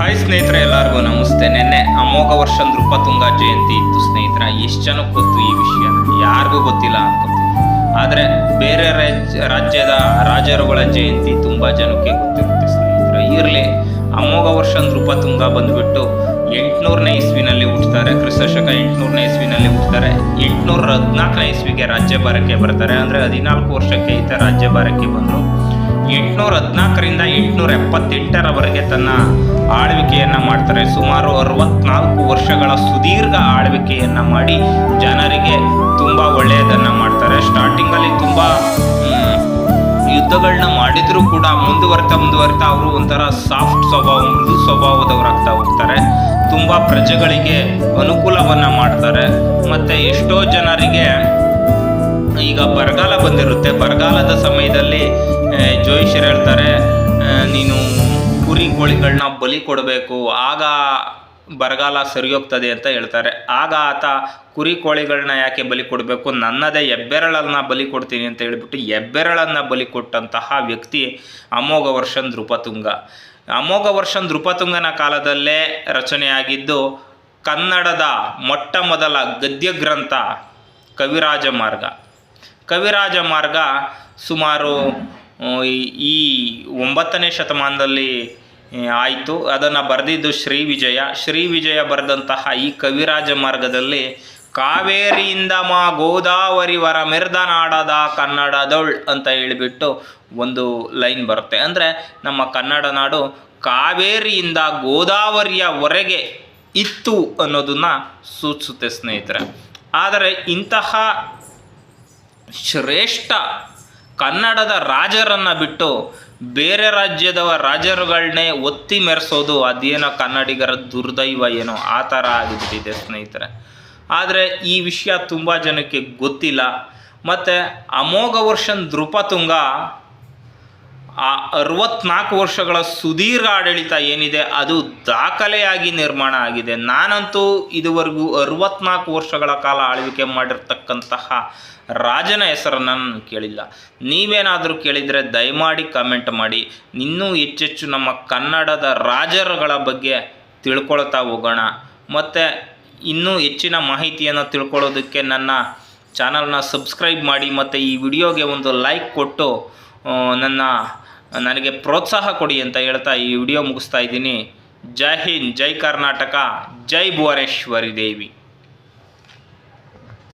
Hi ಸ್ನೇಹಿತರೆ, ಎಲ್ಲರಿಗೂ ನಮಸ್ತೆ. ನಿನ್ನೆ ಅಮೋಘ ವರ್ಷ ನೃಪತುಂಗ ಜಯಂತಿ ಇತ್ತು. ಸ್ನೇಹಿತರ, ಎಷ್ಟು ಜನಕ್ಕೆ ಗೊತ್ತು ಈ ವಿಷಯ? ಯಾರಿಗೂ ಗೊತ್ತಿಲ್ಲ ಅಂತ ಆದರೆ ಬೇರೆ ರಾಜ್ಯ, ರಾಜ್ಯದ ರಾಜರುಗಳ ಜಯಂತಿ ತುಂಬ ಜನಕ್ಕೆ ಗೊತ್ತಿರುತ್ತೆ ಸ್ನೇಹಿತರೆ. ಇರಲಿ, ಅಮೋಘ ವರ್ಷ ನೃಪತುಂಗ ಬಂದುಬಿಟ್ಟು ಎಂಟುನೂರನೇ ಇಸ್ವಿನಲ್ಲಿ ಹುಟ್ಟುತ್ತಾರೆ ಕ್ರಿಸ್ತಶಕ ಎಂಟುನೂರನೇ ಇಸ್ವಿನಲ್ಲಿ ಹುಟ್ಟುತ್ತಾರೆ ಎಂಟುನೂರ ಹದಿನಾಲ್ಕನೇ ಇಸ್ವಿಗೆ ರಾಜ್ಯಭಾರಕ್ಕೆ ಬರ್ತಾರೆ. ಅಂದರೆ ಹದಿನಾಲ್ಕು ವರ್ಷಕ್ಕೆ ಈತ ರಾಜ್ಯಭಾರಕ್ಕೆ ಬಂದರು. ಎಂಟುನೂರ ಹದಿನಾಲ್ಕರಿಂದ ಎಂಟುನೂರ ಎಪ್ಪತ್ತೆಂಟರವರೆಗೆ ತನ್ನ ಆಳ್ವಿಕೆಯನ್ನು ಮಾಡ್ತಾರೆ. ಸುಮಾರು ಅರವತ್ನಾಲ್ಕು ವರ್ಷಗಳ ಸುದೀರ್ಘ ಆಳ್ವಿಕೆಯನ್ನು ಮಾಡಿ ಜನರಿಗೆ ತುಂಬ ಒಳ್ಳೆಯದನ್ನು ಮಾಡ್ತಾರೆ. ಸ್ಟಾರ್ಟಿಂಗಲ್ಲಿ ತುಂಬ ಯುದ್ಧಗಳನ್ನ ಮಾಡಿದರೂ ಕೂಡ ಮುಂದುವರಿತಾ ಮುಂದುವರಿತಾ ಅವರು ಒಂಥರ ಸಾಫ್ಟ್ ಸ್ವಭಾವ, ಮೃದು ಸ್ವಭಾವದವರಾಗ್ತಾ ಹೋಗ್ತಾರೆ. ತುಂಬ ಪ್ರಜೆಗಳಿಗೆ ಅನುಕೂಲವನ್ನು ಮಾಡ್ತಾರೆ. ಮತ್ತು ಎಷ್ಟೋ ಜನರಿಗೆ ಈಗ ಬರಗಾಲ ಬಂದಿರುತ್ತೆ. ಬರಗಾಲದ ಸಮಯದಲ್ಲಿ ಆ, ಜೋಯಿಷರು ಹೇಳ್ತಾರೆ ನೀನು ಕುರಿ ಕೋಳಿಗಳನ್ನ ಬಲಿ ಕೊಡಬೇಕು ಆಗ ಬರಗಾಲ ಸರಿ ಹೋಗ್ತದೆ ಅಂತ ಹೇಳ್ತಾರೆ. ಆಗ ಆತ ಕುರಿ ಕೋಳಿಗಳನ್ನ ಯಾಕೆ ಬಲಿ ಕೊಡಬೇಕು? ನನ್ನದೇ ಹೆಬ್ಬೆರಳನ್ನ ಬಲಿ ಕೊಡ್ತೀನಿ ಅಂತ ಹೇಳಿಬಿಟ್ಟು ಹೆಬ್ಬೆರಳನ್ನ ಬಲಿ ಕೊಟ್ಟಂತಹ ವ್ಯಕ್ತಿ ಅಮೋಘ ವರ್ಷನ್ ದೃಪತುಂಗ ಅಮೋಘ ವರ್ಷನ್ ದೃಪತುಂಗನ ಕಾಲದಲ್ಲೇ ರಚನೆಯಾಗಿದ್ದು ಕನ್ನಡದ ಮೊಟ್ಟ ಮೊದಲ ಗದ್ಯ ಗ್ರಂಥ ಕವಿರಾಜ ಮಾರ್ಗ ಕವಿರಾಜ ಮಾರ್ಗ ಸುಮಾರು ಈ- ಒಂಬತ್ತನೇ ಶತಮಾನದಲ್ಲಿ ಆಯಿತು. ಅದನ್ನು ಬರೆದಿದ್ದು ಶ್ರೀ ವಿಜಯ. ಶ್ರೀ ವಿಜಯ ಬರೆದಂತಹ ಈ ಕವಿರಾಜ ಮಾರ್ಗದಲ್ಲಿ ಕಾವೇರಿಯಿಂದ ಮಾ ಗೋದಾವರಿ ವರ ಮೆರ್ದನಾಡದ ಕನ್ನಡದೊಳ್ ಅಂತ ಹೇಳಿಬಿಟ್ಟು ಒಂದು ಲೈನ್ ಬರುತ್ತೆ. ಅಂದರೆ ನಮ್ಮ ಕನ್ನಡ ನಾಡು ಕಾವೇರಿಯಿಂದ ಗೋದಾವರಿಯವರೆಗೆ ಇತ್ತು ಅನ್ನೋದನ್ನು ಸೂಚಿಸುತ್ತೆ ಸ್ನೇಹಿತರೆ. ಆದರೆ ಇಂತಹ ಶ್ರೇಷ್ಠ ಕನ್ನಡದ ರಾಜರನ್ನು ಬಿಟ್ಟು ಬೇರೆ ರಾಜ್ಯದವ ರಾಜರುಗಳನ್ನೇ ಒತ್ತಿ ಮೆರೆಸೋದು ಅದೇನೋ ಕನ್ನಡಿಗರ ದುರ್ದೈವ ಏನೋ ಆ ಥರ ಆಗಿಬಿಟ್ಟಿದೆ ಸ್ನೇಹಿತರೆ. ಆದರೆ ಈ ವಿಷಯ ತುಂಬ ಜನಕ್ಕೆ ಗೊತ್ತಿಲ್ಲ. ಮತ್ತು ಅಮೋಘ ವರ್ಷನ್ ನೃಪತುಂಗ ಆ ಅರವತ್ನಾಲ್ಕು ವರ್ಷಗಳ ಸುದೀರ್ಘ ಆಡಳಿತ ಏನಿದೆ, ಅದು ದಾಖಲೆಯಾಗಿ ನಿರ್ಮಾಣ ಆಗಿದೆ. ನಾನಂತೂ ಇದುವರೆಗೂ ಅರವತ್ನಾಲ್ಕು ವರ್ಷಗಳ ಕಾಲ ಆಳ್ವಿಕೆ ಮಾಡಿರ್ತಕ್ಕಂತಹ ರಾಜನ ಹೆಸರನ್ನು ನಾನು ಕೇಳಿಲ್ಲ. ನೀವೇನಾದರೂ ಕೇಳಿದರೆ ದಯಮಾಡಿ ಕಮೆಂಟ್ ಮಾಡಿ. ಇನ್ನೂ ಹೆಚ್ಚೆಚ್ಚು ನಮ್ಮ ಕನ್ನಡದ ರಾಜರುಗಳ ಬಗ್ಗೆ ತಿಳ್ಕೊಳ್ತಾ ಹೋಗೋಣ. ಮತ್ತು ಇನ್ನೂ ಹೆಚ್ಚಿನ ಮಾಹಿತಿಯನ್ನು ತಿಳ್ಕೊಳ್ಳೋದಕ್ಕೆ ನನ್ನ ಚಾನಲ್ನ ಸಬ್ಸ್ಕ್ರೈಬ್ ಮಾಡಿ. ಮತ್ತು ಈ ವಿಡಿಯೋಗೆ ಒಂದು ಲೈಕ್ ಕೊಟ್ಟು ನನ್ನ, ನನಗೆ ಪ್ರೋತ್ಸಾಹ ಕೊಡಿ ಅಂತ ಹೇಳ್ತಾ ಈ ವಿಡಿಯೋ ಮುಗಿಸ್ತಾ ಇದ್ದೀನಿ. ಜೈ ಹಿಂದ್, ಜೈ ಕರ್ನಾಟಕ, ಜೈ ಭುವನೇಶ್ವರಿ ದೇವಿ.